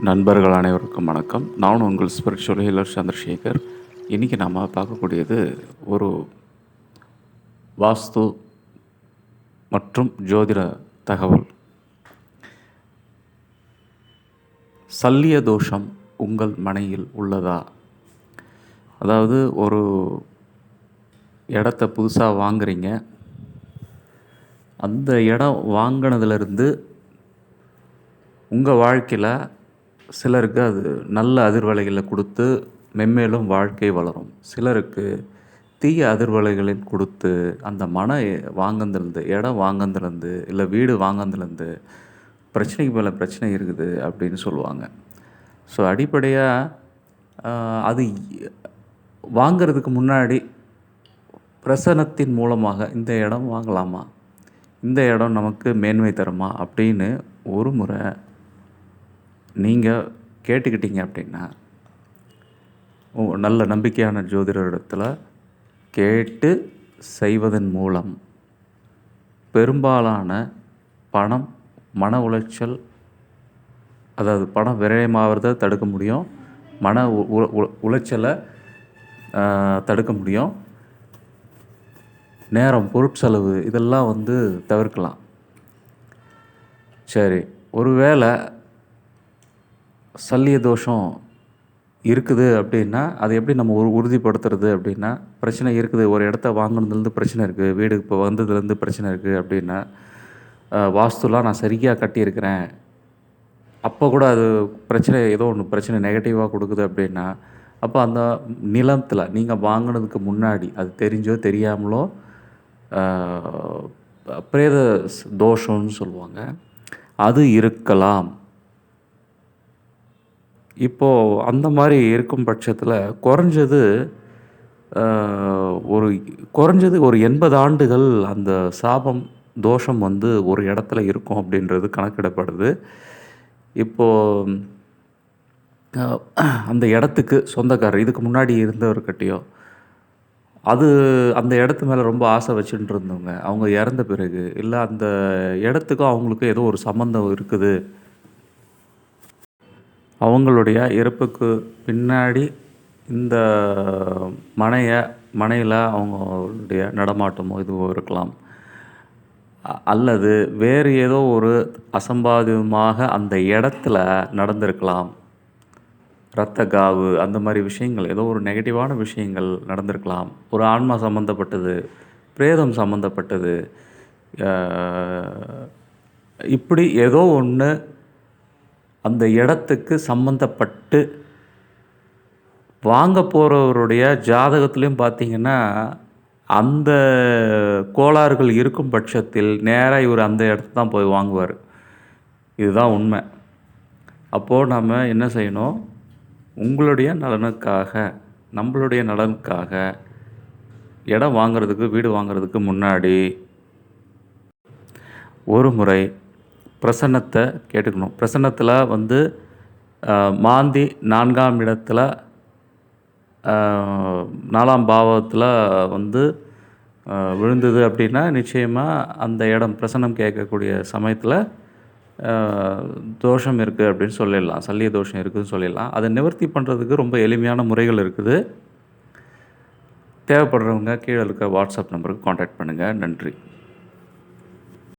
நண்பர்கள் அனைவருக்கும் வணக்கம். நான் உங்கள் ஸ்பிரிச்சுவல் ஹீலர் சந்திரசேகர். இன்றைக்கி நாம் பார்க்கக்கூடியது ஒரு வாஸ்து மற்றும் ஜோதிட தகவல். சல்லிய தோஷம் உங்கள் மனையில் உள்ளதா? அதாவது ஒரு இடத்த புதுசாக வாங்குறீங்க. அந்த இடம் வாங்கினதுலேருந்து உங்கள் வாழ்க்கையில் சிலருக்கு அது நல்ல அதிர்வலைகளை கொடுத்து மென்மேலும் வாழ்க்கை வளரும். சிலருக்கு தீய அதிர்வலைகளில் கொடுத்து அந்த மன வாங்கினதுலேருந்து இடம் வாங்கினதுலேருந்து இல்லை வீடு வாங்கினதுலேருந்து பிரச்சனைக்கு மேலே பிரச்சனை இருக்குது அப்படின்னு சொல்லுவாங்க. ஸோ அடிப்படையாக அது வாங்கிறதுக்கு முன்னாடி பிரசனத்தின் மூலமாக இந்த இடம் வாங்கலாமா? இந்த இடம் நமக்கு மேன்மை தருமா? அப்படின்னு ஒரு முறை நீங்கள் கேட்டுக்கிட்டீங்க அப்படின்னா நல்ல நம்பிக்கையான ஜோதிடரிடத்தில் கேட்டு செய்வதன் மூலம் பெரும்பாலான பணம் மன உளைச்சல் அதாவது பணம் விரயமாகிறத தடுக்க முடியும். மன உளைச்சலை தடுக்க முடியும். நேரம் பொருட்செலவு இதெல்லாம் வந்து தவிர்க்கலாம். சரி ஒருவேளை சல்லிய தோஷம் இருக்குது அப்படின்னா அதை எப்படி நம்ம ஒரு உறுதிப்படுத்துறது அப்படின்னா பிரச்சனை இருக்குது. ஒரு இடத்த வாங்கினதுலேருந்து பிரச்சனை இருக்குது. வீடு இப்போ வந்ததுலேருந்து பிரச்சனை இருக்குது அப்படின்னா வாஸ்துலாம் நான் சரியாக கட்டியிருக்கிறேன். அப்போ கூட அது பிரச்சனை ஏதோ ஒன்று பிரச்சனை நெகட்டிவாக கொடுக்குது அப்படின்னா அப்போ அந்த நிலத்தில் நீங்கள் வாங்கினதுக்கு முன்னாடி அது தெரிஞ்சோ தெரியாமலோ பிரேத தோஷம்னு சொல்லுவாங்க. அது இருக்கலாம். இப்போது அந்த மாதிரி இருக்கும் பட்சத்தில் குறைஞ்சது ஒரு குறைஞ்சது ஒரு எண்பது ஆண்டுகள் அந்த சாபம் தோஷம் வந்து ஒரு இடத்துல இருக்கும் அப்படின்றது கணக்கிடப்படுது. இப்போது அந்த இடத்துக்கு சொந்தக்காரர் இதுக்கு முன்னாடி இருந்தவர்கிட்டையோ அது அந்த இடத்து மேலே ரொம்ப ஆசை வச்சுட்டு இருந்தவங்க அவங்க இறந்த பிறகு இல்லை அந்த இடத்துக்கும் அவங்களுக்கும் ஏதோ ஒரு சம்மந்தம் இருக்குது அவங்களுடைய இறப்புக்கு பின்னாடி இந்த மனையை மனையில் அவங்களுடைய நடமாட்டமோ இதுவோ இருக்கலாம். அல்லது வேறு ஏதோ ஒரு அசம்பாவிதமாக அந்த இடத்துல நடந்திருக்கலாம். இரத்த காவு அந்த மாதிரி விஷயங்கள் ஏதோ ஒரு நெகட்டிவான விஷயங்கள் நடந்திருக்கலாம். ஒரு ஆன்மா சம்மந்தப்பட்டது பிரேதம் சம்மந்தப்பட்டது இப்படி ஏதோ ஒன்று அந்த இடத்துக்கு சம்மந்தப்பட்டு வாங்க போகிறவருடைய ஜாதகத்துலேயும் பார்த்திங்கன்னா அந்த கோளாறுகள் இருக்கும் பட்சத்தில் நேராக இவர் அந்த இடத்து தான் போய் வாங்குவார். இதுதான் உண்மை. அப்போது நம்ம என்ன செய்யணும்? உங்களுடைய நலனுக்காக நம்மளுடைய நலனுக்காக இடம் வாங்கிறதுக்கு வீடு வாங்கிறதுக்கு முன்னாடி ஒரு முறை பிரசன்னத்தை கேட்டுக்கணும். பிரசன்னத்தில் வந்து மாந்தி நான்காம் இடத்துல நாலாம் பாவத்தில் வந்து விழுந்தது அப்படின்னா நிச்சயமாக அந்த இடம் பிரசன்னம் கேட்கக்கூடிய சமயத்தில் தோஷம் இருக்குது அப்படின்னு சொல்லிடலாம். சல்லிய தோஷம் இருக்குதுன்னு சொல்லிடலாம். அதை நிவர்த்தி பண்ணுறதுக்கு ரொம்ப எளிமையான முறைகள் இருக்குது. தேவைப்படுறவங்க கீழே இருக்க வாட்ஸ்அப் நம்பருக்கு காண்டாக்ட் பண்ணுங்கள் நன்றி.